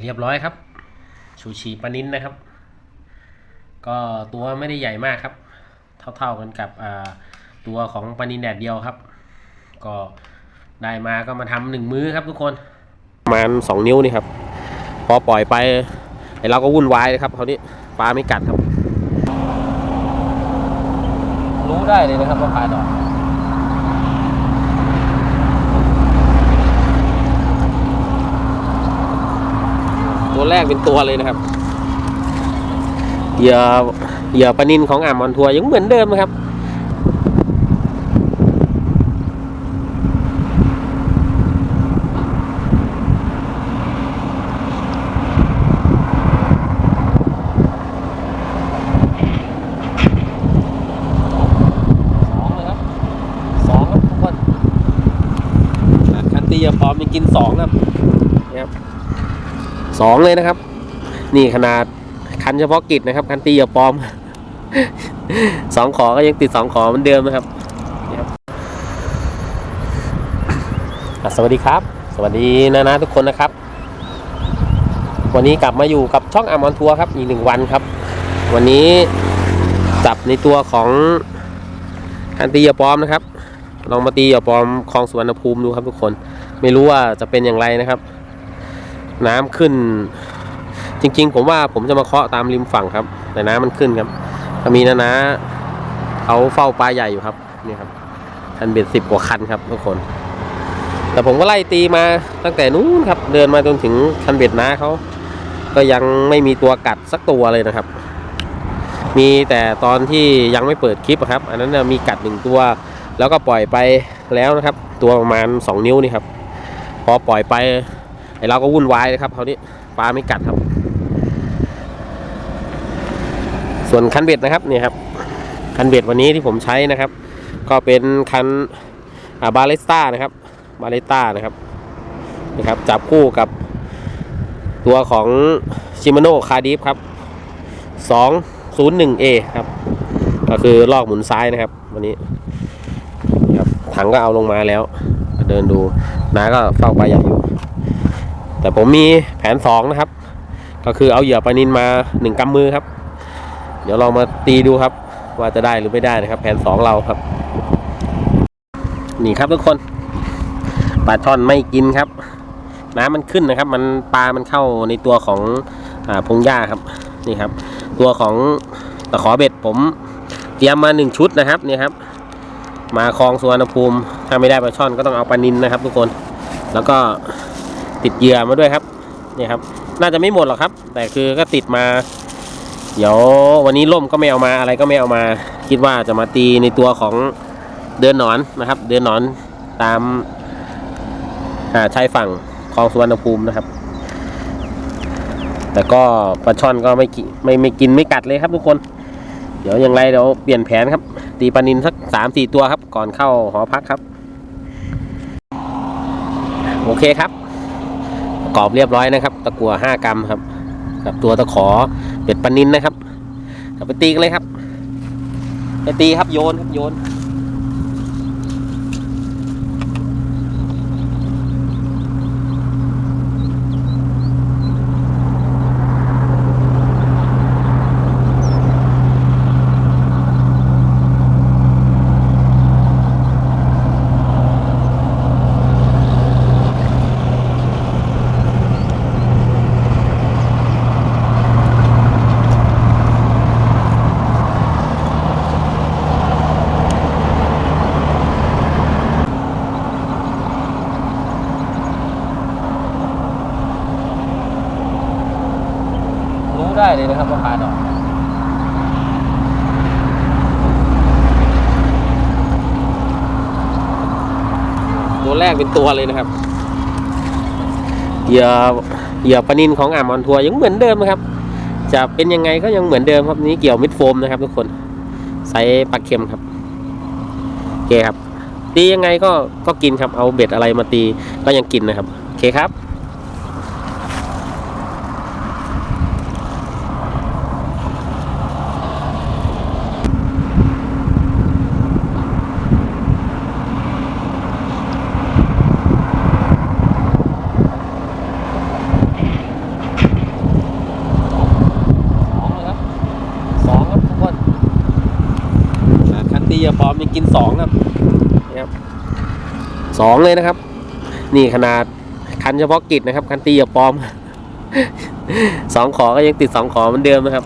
เรียบร้อยครับ ชูชีปลานินนะครับ ก็ตัวไม่ได้ใหญ่มากครับ เท่าๆกันกับอ่าตัวของปลานินแดดเดียวครับ ก็ได้มาก็มาทำหนึ่งมื้อครับทุกคน ประมาณสองนิ้วนี่ครับ พอปล่อยไปไอเราก็วุ่นวายเลยครับคราวนี้ปลาไม่กัดครับ รู้ได้เลยนะครับว่าปลาดอก ตัวแรกเป็นตัวเลยนะครับเหยื่อเหยื่อปลานินของอ่ามอนทัวยังเหมือนเดิมนะครับ สองเลยครับสองครับทุกคนคันตียาพร้อมยังกินสองนะครับ สองเลยนะครับ นี่ขนาดคันเฉพาะกิจนะครับ คันตีอย่าปลอมสองขอก็ยังติดสองขอเหมือนเดิมนะครับสวัสดีครับ สวัสดีนะนะทุกคนนะครับ วันนี้กลับมาอยู่กับช่องอามอนทัวร์ครับอีกหนึ่งวันครับ วันนี้จับในตัวของคันตีอย่าปลอมนะครับ ลองมาตีอย่าปลอมคลองสุวรรณภูมิดูครับทุกคน ไม่รู้ว่าจะเป็นอย่างไรนะครับ น้ำขึ้น จริง ๆ ผมว่าผมจะมาเคาะตามริมฝั่งครับ แต่น้ำมันขึ้นครับมีนะนะเขาเฝ้าปลาใหญ่อยู่ครับนี่ครับคันเบ็ดสิบกว่าคันครับทุกคน แต่ผมก็ไล่ตีมาตั้งแต่นู้นครับ เดินมาจนถึงคันเบ็ดน้าเขาก็ยังไม่มีตัวกัดสักตัวเลยนะครับ มีแต่ตอนที่ยังไม่เปิดคลิปครับ อันนั้นมีกัดหนึ่งตัว แล้วก็ปล่อยไปแล้วนะครับ ตัวประมาณสองนิ้วนี่ครับ พอปล่อยไป ไอเราก็วุ่นวายเลยครับคราวนี้ปลาไม่กัดครับ ส่วนคันเบ็ดนะครับนี่ครับคันเบ็ดวันนี้ที่ผมใช้นะครับ ก็เป็นคันบาเลสต้านะครับบาเลสต้านะครับนะครับ จับคู่กับตัวของชิมาโน่คาดิฟครับ 201A ครับ ก็คือลอกหมุนซ้ายนะครับ วันนี้ครับถังก็เอาลงมาแล้ว เดินดูน้าก็เฝ้าปลาใหญ่อยู่ แต่ผมมีแผนสองนะครับ ก็คือเอาเหยื่อปลานินมาหนึ่งกำมือครับ เดี๋ยวลองมาตีดูครับ ว่าจะได้หรือไม่ได้นะครับ แผนสองเราครับ นี่ครับทุกคนปลาช่อนไม่กินครับ น้ำมันขึ้นนะครับ มันปลามันเข้าในตัวของอพงหญ้าครับ นี่ครับ ตัวของตะขอเบ็ดผมเตรียมมาหนึ่งชุดนะครับนี่ครับ มาคลองสุวรรณภูมิถ้าไม่ได้ปลาช่อนก็ต้องเอาปลานินนะครับ ทุกคน แล้วก็ ติดเหยื่อมาด้วยครับนี่ครับ น่าจะไม่หมดหรอกครับ แต่คือก็ติดมา เดี๋ยววันนี้ล่มก็ไม่เอามาอะไรก็ไม่เอามา คิดว่าจะมาตีในตัวของเดินหนอนนะครับ เดินหนอนตามอ่าชายฝั่งคลองสุวรรณภูมินะครับ แต่ก็ปลาช่อนก็ไม่กิไม่ไม่กินไม่กัดเลยครับทุกคน เดี๋ยวอย่างไรเดี๋ยวเปลี่ยนแผนครับ ตีปลานินสักสามสี่ตัวครับ ก่อนเข้าหอพักครับ โอเคครับ กอบเรียบร้อยนะครับ ตะกัวห้ากรัมครับ กับตัวตะขอเป็ดปนินนะครับเอาไปตีกันเลยครับ ไปตีครับโยนครับโยน ได้เลยนะครับว่าปลาดอกตัวแรกเป็นตัวเลยนะครับเหยื่อเหยื่อปนินของอ่ามอนทัวร์ยังเหมือนเดิมนะครับ จะเป็นยังไงก็ยังเหมือนเดิมครับนี่เกี่ยวมิดโฟมนะครับ ทุกคนใส่ปลาเค็มครับโอเคครับตียังไงก็ก็กินครับเอาเบ็ดอะไรมาตีก็ยังกินนะครับโอเคครับ โปลอมยังกินสองครับนี่ครับสองเลยนะครับ นี่ขนาดคันเฉพาะกิจนะครับ คันตีอย่าปลอมสองขอก็ยังติดสองขอเหมือนเดิมนะครับ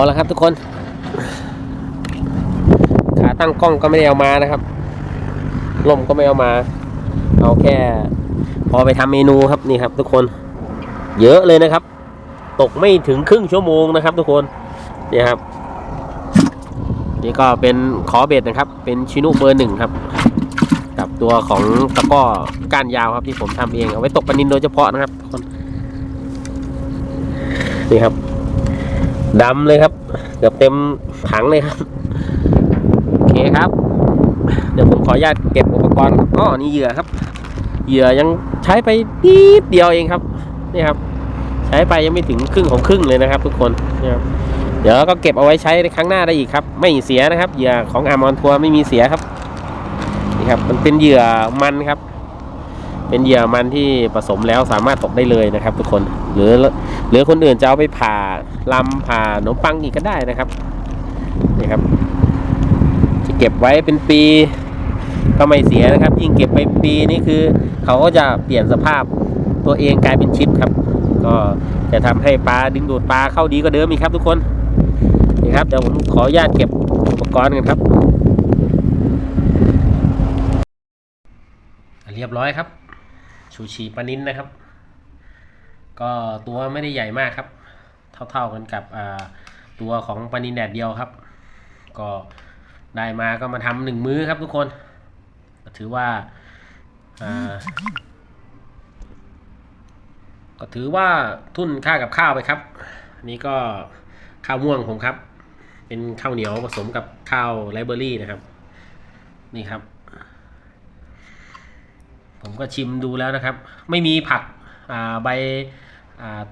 พอแล้วครับทุกคน ขาตั้งกล้องก็ไม่ได้เอามานะครับลมก็ไม่เอามา เอาแค่ พอไปทำเมนูครับนี่ครับ ทุกคน เยอะเลยนะครับ ตกไม่ถึงครึ่งชั่วโมงนะครับ ทุกคนนี่ครับ นี่ก็เป็นคอเบ็ดนะครับ เป็นชินุเบอร์หนึ่งครับ กับตัวของตะก้อก้านยาวครับที่ผมทำเองเอาไว้ตกปลานินโดยเฉพาะนะครับทุกคนนี่ครับ ดำเลยครับ เกือบเต็มถังเลยครับ โอเคครับ เดี๋ยวผมขออนุญาตเก็บอุปกรณ์อ๋อนี่เหยื่อครับ เหยื่อยังใช้ไปนิดเดียวเองครับ นี่ครับ ใช้ไปยังไม่ถึงครึ่งของครึ่งเลยนะครับ ทุกคนนี่ครับเดี๋ยวก็เก็บเอาไว้ใช้ในครั้งหน้าได้อีกครับ ไม่เสียนะครับ เหยื่อของอามอนทัวร์ไม่มีเสียครับ นี่ครับ มันเป็นเหยื่อมันครับ เป็นเหยื่อมันที่ผสมแล้วสามารถตกได้เลยนะครับ ทุกคนหรือหรือคนอื่นจะเอาไปผ่าลำผ่าขนมปังอีกก็ได้นะครับนี่ครับ จะเก็บไว้เป็นปีก็ไม่เสียนะครับ ยิ่งเก็บไปปีนี่คือ เขาก็จะเปลี่ยนสภาพตัวเองกลายเป็นชิปครับ ก็จะทำให้ปลาดึงดูดปลาเข้าดีก็เดิมอีกครับ ทุกคนนี่ครับเดี๋ยวผมขออนุญาตเก็บอุปกรณ์กันครับ เรียบร้อยครับ ชูชีปานินนะครับ ก็ตัวไม่ได้ใหญ่มากครับ เท่าๆกันกับตัวของปานินแดดเดียวครับ ก็ได้มาก็มาทำหนึ่งมื้อครับทุกคน ถือว่าก็ถือว่าทุนค่ากับข้าวไปครับ นี่ก็ข้าวม่วงผมครับ เป็นข้าวเหนียวผสมกับข้าวไรเบอรี่นะครับ นี่ครับ ผมก็ชิมดูแล้วนะครับ ไม่มีผักใบ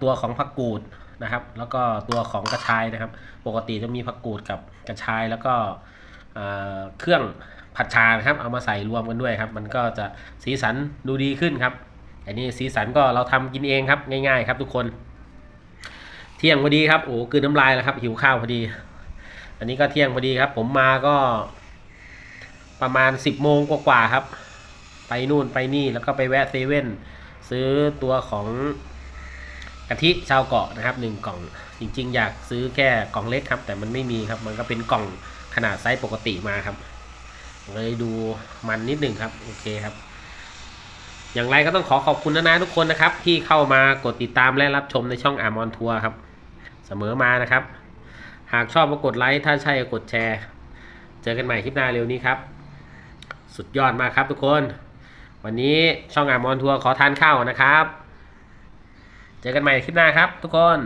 ตัวของผักกูดนะครับ แล้วก็ตัวของกระชายนะครับ ปกติจะมีผักกูดกับกระชายแล้วก็เครื่องผัดชานะครับ เอามาใส่รวมกันด้วยครับ มันก็จะสีสันดูดีขึ้นครับ อันนี้สีสันก็เราทำกินเองครับ ง่าย ๆ ครับทุกคน เที่ยงพอดีครับโอ้คืนน้ำลายแล้วครับ หิวข้าวพอดี อันนี้ก็เที่ยงพอดีครับ ผมมาก็ประมาณ 10โมงกว่าๆครับ ไปนู่นไปนี่แล้วก็ไปแวะเซเว่นซื้อตัวของกะทิชาวเกาะนะครับหนึ่งกล่องจริง ๆ อยากซื้อแค่กล่องเล็กครับ แต่มันไม่มีครับ มันก็เป็นกล่องขนาดไซส์ปกติมาครับเลยดูมันนิดหนึ่งครับโอเคครับ อย่างไรก็ต้องขอขอบคุณนะนะทุกคนนะครับ ที่เข้ามากดติดตามและรับชมในช่องอามอนทัวร์ครับ เสมอมานะครับ หากชอบก็กดไลค์ถ้าใช่ก็กดแชร์ เจอกันใหม่คลิปหน้าเร็วนี้ครับ สุดยอดมากครับทุกคน วันนี้ช่องอามอนทัวร์ขอทานข้าวนะครับ เจอกันใหม่คลิปหน้าครับทุกคน